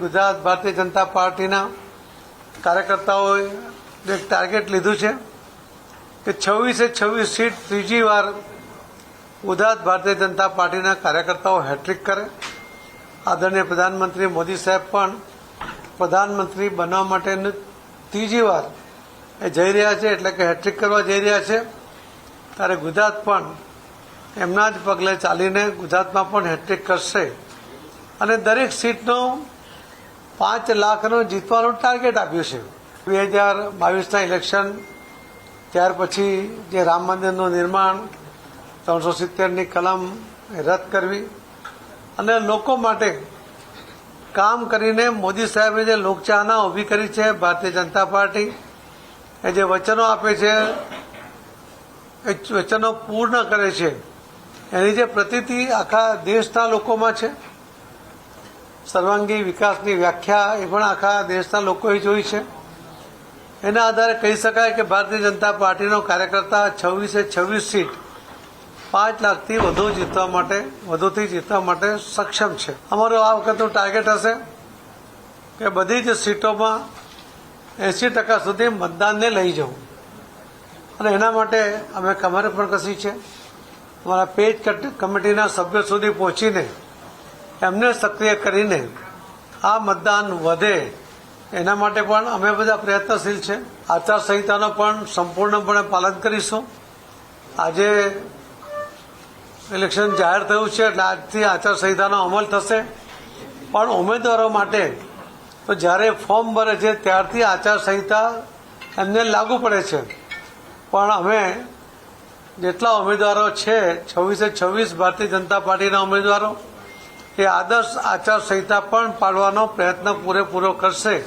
ગુજરાત ભારતીય જનતા પાર્ટીના કાર્યકર્તાઓએ એક ટાર્ગેટ લીધું છે કે છવ્વીસે છવ્વીસ સીટ ત્રીજી વાર ગુજરાત ભારતીય જનતા પાર્ટીના કાર્યકર્તાઓ હેટ્રિક કરે. આદરણીય પ્રધાનમંત્રી મોદી સાહેબ પણ પ્રધાનમંત્રી બનવા માટેની ત્રીજી વાર એ જઈ રહ્યા છે, એટલે કે હેટ્રિક કરવા જઈ રહ્યા છે. ત્યારે ગુજરાત પણ એમના જ પગલે ચાલીને ગુજરાતમાં પણ હેટ્રિક કરશે. અને દરેક સીટનો પાંચ લાખનું જીતવાનું ટાર્ગેટ આપ્યું છે. બે હજાર બાવીસના ઇલેક્શન ત્યાર પછી જે રામ મંદિરનું નિર્માણ, ત્રણસો સિત્તેરની કલમ રદ કરવી અને લોકો માટે કામ કરીને મોદી સાહેબે જે લોકચાહના ઊભી કરી છે, ભારતીય જનતા પાર્ટી, એ જે વચનો આપે છે, એ વચનો પૂર્ણ કરે છે, એની જે પ્રતિતિ આખા દેશના લોકોમાં છે. સર્વાંગી વિકાસની વ્યાખ્યા એ પણ આખા દેશના લોકોએ જોઈ છે. એના આધારે કહી શકાય કે ભારતીય જનતા પાર્ટીનો કાર્યકર્તા છવ્વીસે છવ્વીસ સીટ પાંચ લાખથી વધુ જીતવા માટે, વધુથી જીતવા માટે સક્ષમ છે. અમારું આ વખતનું ટાર્ગેટ હશે કે બધી જ સીટોમાં એંસી ટકા સુધી મતદાનને લઈ જવું. અને એના માટે અમે કમર પણ કસી છે. અમારા પેજ કમિટીના સભ્યો સુધી પહોંચીને એમને સક્રિય કરીને આ મતદાન વધે, એના માટે પણ અમે બધા પ્રયત્નશીલ છે. આચારસંહિતાનો પણ સંપૂર્ણપણે પાલન કરીશું. આજે ઇલેક્શન જાહેર થયું છે એટલે આજથી આચારસંહિતાનો અમલ થશે. પણ ઉમેદવારો માટે તો જ્યારે ફોર્મ ભરે છે ત્યારથી આચારસંહિતા એમને લાગુ પડે છે. પણ અમે જેટલા ઉમેદવારો છે, છવ્વીસે છવ્વીસ ભારતીય જનતા પાર્ટીના ઉમેદવારો એ આદર્શ આચારસંહિતા પણ પાડવાનો પ્રયત્ન પૂરેપૂરો કરશે.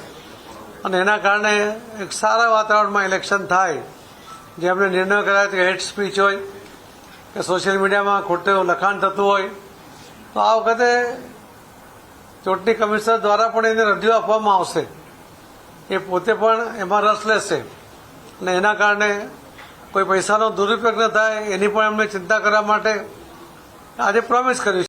અને એના કારણે એક સારા વાતાવરણમાં ઇલેક્શન થાય. જે આપણે નિર્ણય કરાય કે હેડ સ્પીચ હોય, કે સોશિયલ મીડિયામાં ખોટું લખાણ થતું હોય, તો આ વખતે ચૂંટણી કમિશનર દ્વારા પણ એને રજૂ આપવામાં આવશે. એ પોતે પણ એમાં રસ લેશે. અને એના કારણે કોઈ પૈસાનો દુરુપયોગ ન થાય, એની પણ એમને ચિંતા કરવા માટે આજે પ્રોમિસ કર્યું